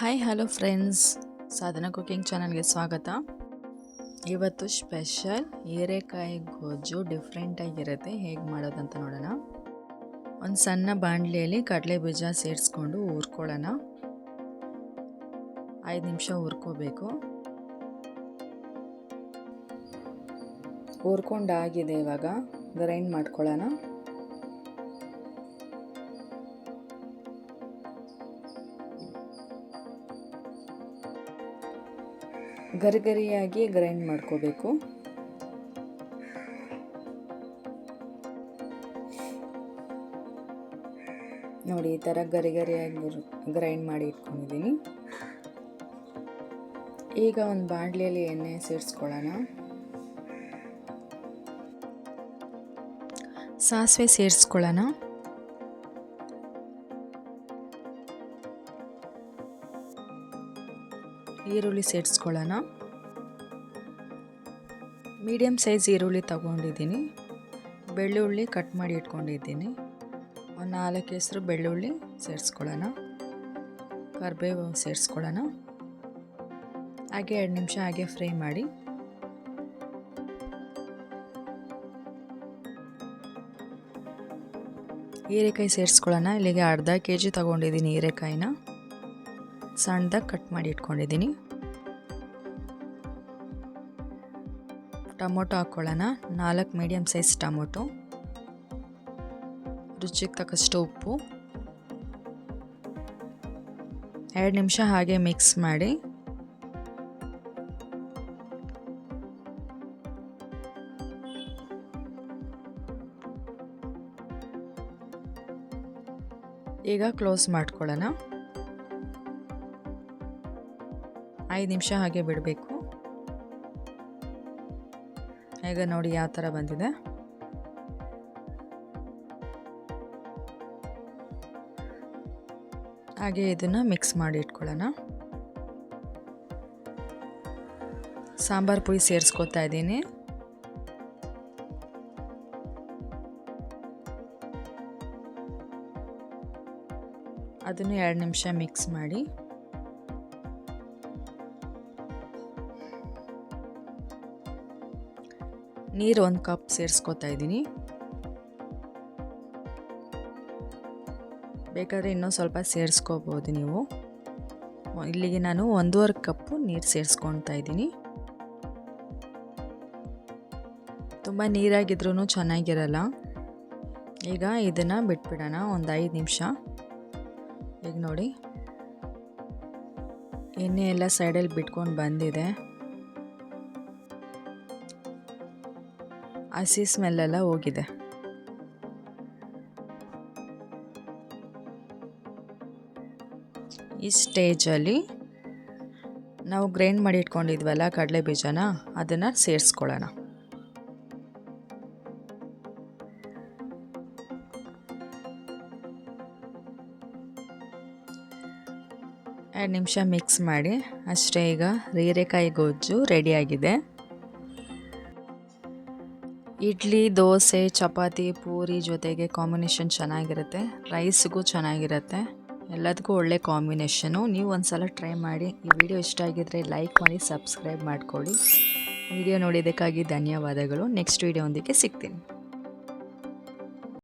Hi hello friends Sadhana cooking ಚಾನಲ್ಗೆ ಸ್ವಾಗತ. ಇವತ್ತು ಸ್ಪೆಷಲ್ ಹೀರೆಕಾಯಿ ಗೊಜ್ಜು ಡಿಫ್ರೆಂಟಾಗಿರುತ್ತೆ ಹೇಗೆ ಮಾಡೋದಂತ ನೋಡೋಣ. ಒಂದು ಸಣ್ಣ ಬಾಣಲಿಯಲ್ಲಿ ಕಡಲೆ ಬೀಜ ಸೇರಿಸ್ಕೊಂಡು ಹುರ್ಕೊಳ್ಳೋಣ. ಐದು ನಿಮಿಷ ಹುರ್ಕೋಬೇಕು. ಹುರ್ಕೊಂಡಾಗಿದೆ ಇವಾಗ. ಗ್ರೈಂಡ್ ಮಾಡ್ಕೊಳ್ಳೋಣ. ಗರಿಗರಿಯಾಗಿ ಗ್ರೈಂಡ್ ಮಾಡ್ಕೋಬೇಕು. ನೋಡಿ, ಈ ಥರ ಗರಿಗರಿಯಾಗಿ ಗ್ರೈಂಡ್ ಮಾಡಿ ಇಟ್ಕೊಂಡಿದ್ದೀನಿ. ಈಗ ಒಂದು ಬಾಣಲಿಯಲ್ಲಿ ಎಣ್ಣೆ ಸೇರಿಸ್ಕೊಳ್ಳೋಣ. ಸಾಸಿವೆ ಸೇರಿಸ್ಕೊಳ್ಳೋಣ. ಈರುಳ್ಳಿ ಸೇರಿಸ್ಕೊಳ್ಳೋಣ. ಮೀಡಿಯಮ್ ಸೈಜ್ ಈರುಳ್ಳಿ ತಗೊಂಡಿದ್ದೀನಿ. ಬೆಳ್ಳುಳ್ಳಿ ಕಟ್ ಮಾಡಿ ಇಟ್ಕೊಂಡಿದ್ದೀನಿ. ಒಂದು ನಾಲ್ಕು ಹೆಸರು ಬೆಳ್ಳುಳ್ಳಿ ಸೇರಿಸ್ಕೊಳ್ಳೋಣ. ಕರಿಬೇವು ಸೇರಿಸ್ಕೊಳ್ಳೋಣ. ಹಾಗೆ ಎರಡು ನಿಮಿಷ ಹಾಗೆ ಫ್ರೈ ಮಾಡಿ. ಹೀರೆಕಾಯಿ ಸೇರಿಸ್ಕೊಳ್ಳೋಣ. ಇಲ್ಲಿಗೆ ಅರ್ಧ ಕೆ ಜಿ ತೊಗೊಂಡಿದ್ದೀನಿ ಹೀರೆಕಾಯಿನ. ಸಣ್ಣದಾಗಿ ಕಟ್ ಮಾಡಿ ಇಟ್ಕೊಂಡಿದ್ದೀನಿ. ಟೊಮೊಟೊ ಹಾಕ್ಕೊಳ್ಳೋಣ ನಾಲ್ಕು ಮೀಡಿಯಮ್ ಸೈಜ್ ಟೊಮೊಟೊ. ರುಚಿಗೆ ತಕ್ಕಷ್ಟು ಉಪ್ಪು. ಎರಡು ನಿಮಿಷ ಹಾಗೆ ಮಿಕ್ಸ್ ಮಾಡಿ. ಈಗ ಕ್ಲೋಸ್ ಮಾಡ್ಕೊಳ್ಳೋಣ. ಐದು ನಿಮಿಷ ಹಾಗೆ ಬಿಡಬೇಕು. ಈಗ ನೋಡಿ ಯಾವ ಥರ ಬಂದಿದೆ. ಹಾಗೆ ಇದನ್ನು ಮಿಕ್ಸ್ ಮಾಡಿ ಇಟ್ಕೊಳ್ಳೋಣ. ಸಾಂಬಾರು ಪುಡಿ ಸೇರಿಸ್ಕೊತಾ ಇದ್ದೀನಿ. ಅದನ್ನು ಎರಡು ನಿಮಿಷ ಮಿಕ್ಸ್ ಮಾಡಿ. ನೀರು ಒಂದು ಕಪ್ ಸೇರಿಸ್ಕೊತಾ ಇದ್ದೀನಿ. ಬೇಕಾದರೆ ಇನ್ನೂ ಸ್ವಲ್ಪ ಸೇರಿಸ್ಕೋಬೋದು ನೀವು. ಇಲ್ಲಿಗೆ ನಾನು ಒಂದೂವರೆ ಕಪ್ಪು ನೀರು ಸೇರಿಸ್ಕೊತಾ ಇದ್ದೀನಿ. ತುಂಬ ನೀರಾಗಿದ್ರೂ ಚೆನ್ನಾಗಿರಲ್ಲ. ಈಗ ಇದನ್ನು ಬಿಟ್ಬಿಡೋಣ, ಒಂದು ಐದು ನಿಮಿಷ. ಈಗ ನೋಡಿ. ಎಣ್ಣೆ ಎಲ್ಲ ಸೈಡಲ್ಲಿ ಬಿಟ್ಕೊಂಡು ಬಂದಿದೆ. ಹಸಿ ಸ್ಮೆಲ್ಲೆಲ್ಲ ಹೋಗಿದೆ. ಈ ಸ್ಟೇಜಲ್ಲಿ ನಾವು ಗ್ರೈಂಡ್ ಮಾಡಿ ಇಟ್ಕೊಂಡಿದ್ವಲ್ಲ ಕಡಲೆ ಬೀಜನ, ಅದನ್ನು ಸೇರಿಸ್ಕೊಳ್ಳೋಣ. ಎರಡು ನಿಮಿಷ ಮಿಕ್ಸ್ ಮಾಡಿ, ಅಷ್ಟೇ ಈಗ ಹೀರೆಕಾಯಿ ಗೊಜ್ಜು ರೆಡಿಯಾಗಿದೆ ಇಡ್ಲಿ, ದೋಸೆ, ಚಪಾತಿ, ಪೂರಿ ಜೊತೆಗೆ ಕಾಂಬಿನೇಷನ್ ಚೆನ್ನಾಗಿರುತ್ತೆ. ರೈಸ್ಗೂ ಚೆನ್ನಾಗಿರುತ್ತೆ. ಎಲ್ಲದಕ್ಕೂ ಒಳ್ಳೆ ಕಾಂಬಿನೇಷನು ನೀವು ಒಂದು ಸಲ ಟ್ರೈ ಮಾಡಿ. ಈ ವಿಡಿಯೋ ಇಷ್ಟ ಆಗಿದ್ದರೆ ಲೈಕ್ ಮಾಡಿ ಸಬ್ಸ್ಕ್ರೈಬ್ ಮಾಡ್ಕೊಳ್ಳಿ. ವಿಡಿಯೋ ನೋಡಿದ್ದಕ್ಕಾಗಿ ಧನ್ಯವಾದಗಳು. ನೆಕ್ಸ್ಟ್ ವಿಡಿಯೋ ಒಂದಿಗೆ ಸಿಗ್ತೀನಿ.